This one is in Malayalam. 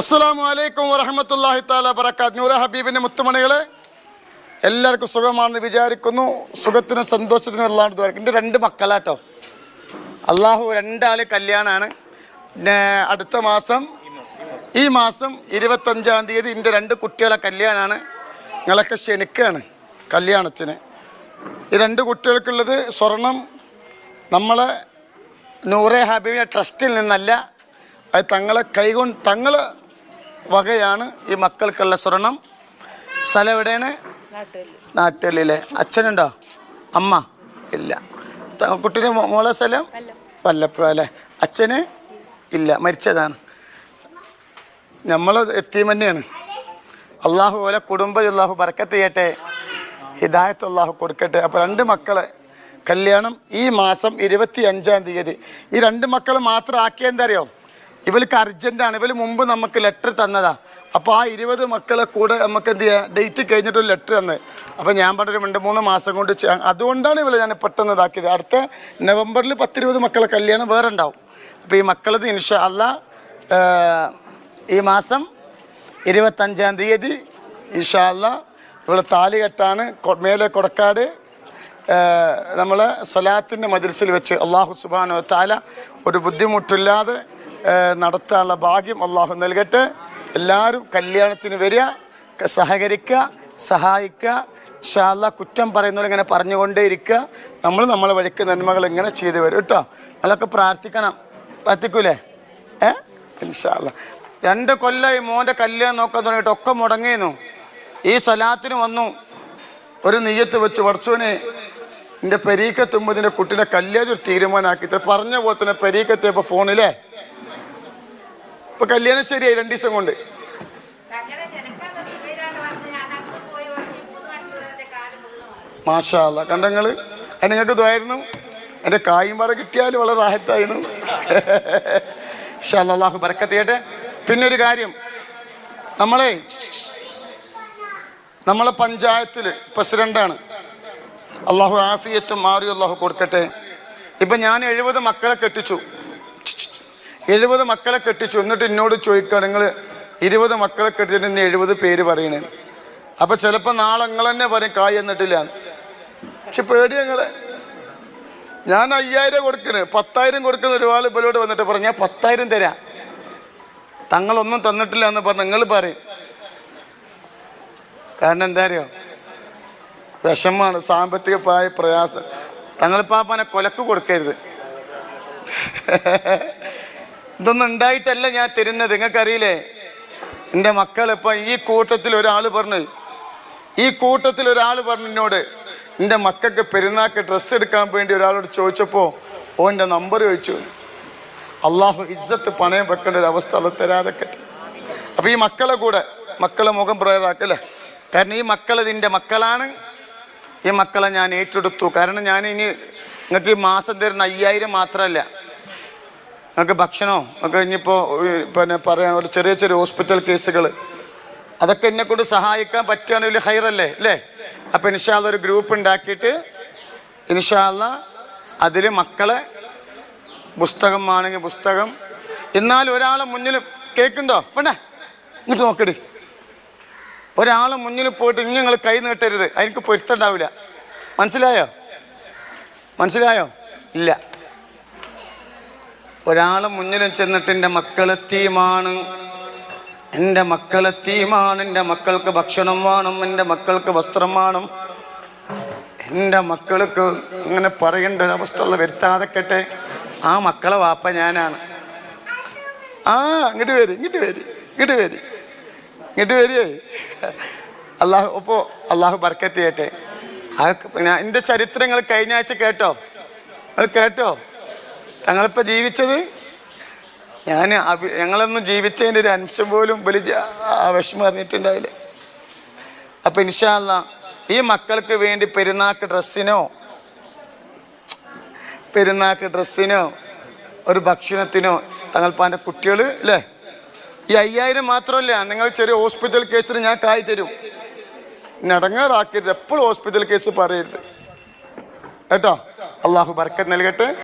അസ്സലാമു വലൈക്കും വരഹമത്തല്ലാഹി താല ബറക്കാത്ത് നൂറ ഹബീബിന്റെ മുത്തുമണികളെ എല്ലാവർക്കും സുഖമാണെന്ന് വിചാരിക്കുന്നു. സുഖത്തിനും സന്തോഷത്തിനും എല്ലാം എന്റെ രണ്ട് മക്കളാട്ടോ. അള്ളാഹു രണ്ടാൾ കല്യാണമാണ് അടുത്ത മാസം ഈ മാസം ഇരുപത്തഞ്ചാം തീയതി എന്റെ രണ്ട് കുട്ടികളെ കല്യാണമാണ് നിങ്ങളൊക്കെ ക്ഷണിക്കുകയാണ് കല്യാണത്തിന്. ഈ രണ്ട് കുട്ടികൾക്കുള്ളത് സ്വർണം നമ്മളെ നൂറെ ഹബീബിന്റെ ട്രസ്റ്റിൽ നിന്നല്ല. അത് തങ്ങളെ കൈകൊണ്ട് തങ്ങളെ വകയാണ് ഈ മക്കൾക്കുള്ള സ്വർണം. സ്ഥലം എവിടെയാണ് നാട്ടുകളിലെ അച്ഛനുണ്ടോ? അമ്മ? ഇല്ല. മോ- മോളെ സ്ഥലം? വല്ലപ്പുഴ അല്ലേ? അച്ഛന്? ഇല്ല. മരിച്ചതാണ്. നമ്മൾ എത്തിയും തന്നെയാണ്. അള്ളാഹു പോലെ കുടുംബം അള്ളാഹു ബർക്കത്ത് ചെയ്യട്ടെ. ഹിദായത്ത് അള്ളാഹു കൊടുക്കട്ടെ. അപ്പോൾ രണ്ട് മക്കളെ കല്യാണം ഈ മാസം ഇരുപത്തി അഞ്ചാം തീയതി. ഈ രണ്ട് മക്കൾ മാത്രം ആക്കിയ എന്താ അറിയോ? ഇവർക്ക് അർജന്റാണ് ഇവർ മുമ്പ് നമുക്ക് ലെറ്റർ തന്നതാ. അപ്പോൾ ആ ഇരുപത് മക്കളെ കൂടെ നമുക്ക് എന്ത് ചെയ്യുക ഡേറ്റ് കഴിഞ്ഞിട്ട് ഒരു ലെറ്റർ തന്നത് അപ്പോൾ ഞാൻ പറഞ്ഞൊരു രണ്ട് മൂന്ന് മാസം കൊണ്ട് ചെയ്യാം അതുകൊണ്ടാണ് ഇവരെ ഞാൻ പെട്ടെന്ന് ഇതാക്കിയത്. അടുത്ത നവംബറിൽ പത്തിരുപത് മക്കളെ കല്യാണം വേറെ ഉണ്ടാവും. അപ്പോൾ ഈ മക്കളത് ഇൻഷാ അല്ല ഈ മാസം ഇരുപത്തഞ്ചാം തീയതി ഇൻഷാല്ല ഇവിടെ താലി കെട്ടാണ് കൊ- മേലെ കൊടക്കാട് നമ്മളെ സലാത്തിന്റെ മജിൽസിൽ വെച്ച് അള്ളാഹു സുബാനോ താല ഒരു ബുദ്ധിമുട്ടില്ലാതെ നടത്താനുള്ള ഭാഗ്യം അള്ളാഹു നൽകട്ടെ. എല്ലാവരും കല്യാണത്തിന് വരിക സഹകരിക്കുക സഹായിക്കുക. ഇൻഷാല്ല കുറ്റം പറയുന്നവർ ഇങ്ങനെ പറഞ്ഞുകൊണ്ടേ ഇരിക്കുക നമ്മൾ നമ്മളെ വഴിക്ക് നന്മകൾ ഇങ്ങനെ ചെയ്തു വരും കേട്ടോ. അതൊക്കെ പ്രാർത്ഥിക്കണം. പ്രാർത്ഥിക്കൂലേ? ഏ? ഇൻഷാല്ല രണ്ട് കൊല്ലമായി മോന്റെ കല്യാണം നോക്കാൻ തുടങ്ങിയിട്ട് ഒക്കെ മുടങ്ങിയിരുന്നു ഈ സ്വലാത്തിന് വന്നു. ഒരു നെയ്യത്ത് വെച്ച് പഠിച്ചോനെ എന്റെ പെരീക്കെത്തുമ്പോൾ ഇതിന്റെ കുട്ടിയുടെ കല്യാണം ഒരു തീരുമാനമാക്കി. പറഞ്ഞ പോലെ തന്നെ പെരീക്കെത്തിയപ്പോൾ ഫോണിലേ. ഇപ്പൊ കല്യാണം ശരിയായി രണ്ടു ദിവസം കൊണ്ട്. മാഷാല്ല കണ്ടങ്ങൾ? അതിന് നിങ്ങൾക്ക് ഇതായിരുന്നു? എന്റെ കായും പാടെ കിട്ടിയാൽ വളരെ ആഹത്തായിരുന്നു ഇൻഷാ അല്ലാ, അള്ളാഹു ബർക്കത്ത് ചെയ്യട്ടെ പിന്നെ ഒരു കാര്യം. നമ്മളെ നമ്മളെ പഞ്ചായത്തിൽ പ്രസിഡന്റാണ്. അള്ളാഹു ആഫിയത്തും മാറി അള്ളാഹു കൊടുക്കട്ടെ. ഇപ്പൊ ഞാൻ എഴുപത് മക്കളെ കെട്ടിച്ചു. എഴുപത് മക്കളെ കെട്ടിച്ചു. എന്നിട്ട് എന്നോട് ചോദിക്കുക നിങ്ങൾ ഇരുപത് മക്കളെ കെട്ടിച്ചിട്ട് എഴുപത് പേര് പറയണേ. അപ്പൊ ചിലപ്പോ നാളെ നിങ്ങൾ തന്നെ പറയും കായ് എന്നിട്ടില്ല. പക്ഷെ പേടി ഞങ്ങളെ ഞാൻ അയ്യായിരം കൊടുക്കണ്. പത്തായിരം കൊടുക്കുന്ന ഒരുപാട് ഇവരോട് വന്നിട്ട് പറഞ്ഞു ഞാൻ പത്തായിരം തരാം. തങ്ങളൊന്നും തന്നിട്ടില്ല എന്ന് പറഞ്ഞു നിങ്ങൾ പറയും. കാരണം എന്താ അറിയോ? വിഷമാണ് സാമ്പത്തികമായ പ്രയാസം. തങ്ങളിപ്പാപ്പനെ കൊലക്ക് കൊടുക്കരുത്. ഇതൊന്നും ഉണ്ടായിട്ടല്ല ഞാൻ തരുന്നത്. നിങ്ങൾക്കറിയില്ലേ? എന്റെ മക്കൾ ഇപ്പം ഈ കൂട്ടത്തിൽ ഒരാൾ പറഞ്ഞു. ഈ കൂട്ടത്തിൽ ഒരാൾ പറഞ്ഞു എന്നോട് എന്റെ മക്കൾക്ക് പെരുന്നാക്ക് ഡ്രസ്സ് എടുക്കാൻ വേണ്ടി ഒരാളോട് ചോദിച്ചപ്പോൾ ഓന്റെ നമ്പർ ചോദിച്ചു. അള്ളാഹു ഇജ്ജത്ത് പണയം വെക്കേണ്ട ഒരു അവസ്ഥ അത് തരാതെ അപ്പൊ ഈ മക്കളെ കൂടെ മക്കളെ മുഖം പ്രയറാക്കല്ലേ? കാരണം ഈ മക്കൾ ഇതിന്റെ മക്കളാണ്. ഈ മക്കളെ ഞാൻ ഏറ്റെടുത്തു. കാരണം ഞാൻ ഇനി നിങ്ങൾക്ക് ഈ മാസം തരുന്ന അയ്യായിരം മാത്രമല്ല. നിങ്ങൾക്ക് ഭക്ഷണമോ ഒക്കെ ഇനിയിപ്പോൾ പിന്നെ പറയാൻ ഒരു ചെറിയ ചെറിയ ഹോസ്പിറ്റൽ കേസുകൾ അതൊക്കെ എന്നെ കൊണ്ട് സഹായിക്കാൻ പറ്റുകയാണെങ്കിൽ ഹൈറല്ലേ അല്ലേ അപ്പം ഇൻഷാല്ല ഒരു ഗ്രൂപ്പ് ഉണ്ടാക്കിയിട്ട് ഇൻഷാല്ല അതിൽ മക്കളെ പുസ്തകം ആണെങ്കിൽ പുസ്തകം. എന്നാൽ ഒരാളെ മുന്നിൽ കേൾക്കുണ്ടോ വേണ്ടേ? ഇങ്ങോട്ട് നോക്കടി ഒരാളെ മുന്നിൽ പോയിട്ട് ഇനി നിങ്ങൾ കൈ നീട്ടരുത്. അതിനക്ക് പൊരുത്തണ്ടാവില്ല മനസ്സിലായോ? മനസ്സിലായോ? ഇല്ല. ഒരാളെ മുന്നിൽ ചെന്നിട്ട് എന്റെ മക്കളെത്തിയുമാണ് എന്റെ മക്കളെത്തിയുമാണ് എന്റെ മക്കൾക്ക് ഭക്ഷണം വേണം. എന്റെ മക്കൾക്ക് വസ്ത്രം വേണം. എന്റെ മക്കൾക്ക് ഇങ്ങനെ പറയേണ്ട ഒരവസ്ഥ ഉള്ള വരുത്താതെക്കട്ടെ ആ മക്കളെ വാപ്പ ഞാനാണ്. ആ ഇങ്ങോട്ട് വരി ഇങ്ങോട്ട് വരി ഇങ്ങോട്ട് വരി ഇങ്ങോട്ട് വരികേ അള്ളാഹു അപ്പോൾ അള്ളാഹു ബർക്കത്ത് ചെയ്യട്ടെ പിന്നെ എന്റെ ചരിത്രങ്ങൾ കഴിഞ്ഞ ആഴ്ച കേട്ടോ? അത് കേട്ടോ? തങ്ങളിപ്പോൾ ജീവിച്ചത് ഞാൻ ഞങ്ങളൊന്നും ജീവിച്ചതിന്റെ ഒരു അംശം പോലും വലിയ വിഷമം അറിഞ്ഞിട്ടുണ്ടായില്ല. അപ്പം ഇൻഷാല്ല ഈ മക്കൾക്ക് വേണ്ടി പെരുന്നാക്ക് ഡ്രസ്സിനോ പെരുന്നാക്ക് ഡ്രസ്സിനോ ഒരു ഭക്ഷണത്തിനോ തങ്ങൾപ്പാന്റെ കുട്ടികൾ അല്ലേ ഈ അയ്യായിരം മാത്രമല്ല നിങ്ങൾ ചെറിയ ഹോസ്പിറ്റൽ കേസിൽ ഞാൻ കായ് തരും. നടങ്ങാറാക്കരുത് എപ്പോഴും ഹോസ്പിറ്റൽ കേസ് പറയരുത്. കേട്ടോ? അള്ളാഹു ബർക്കത്ത് നൽകട്ടെ.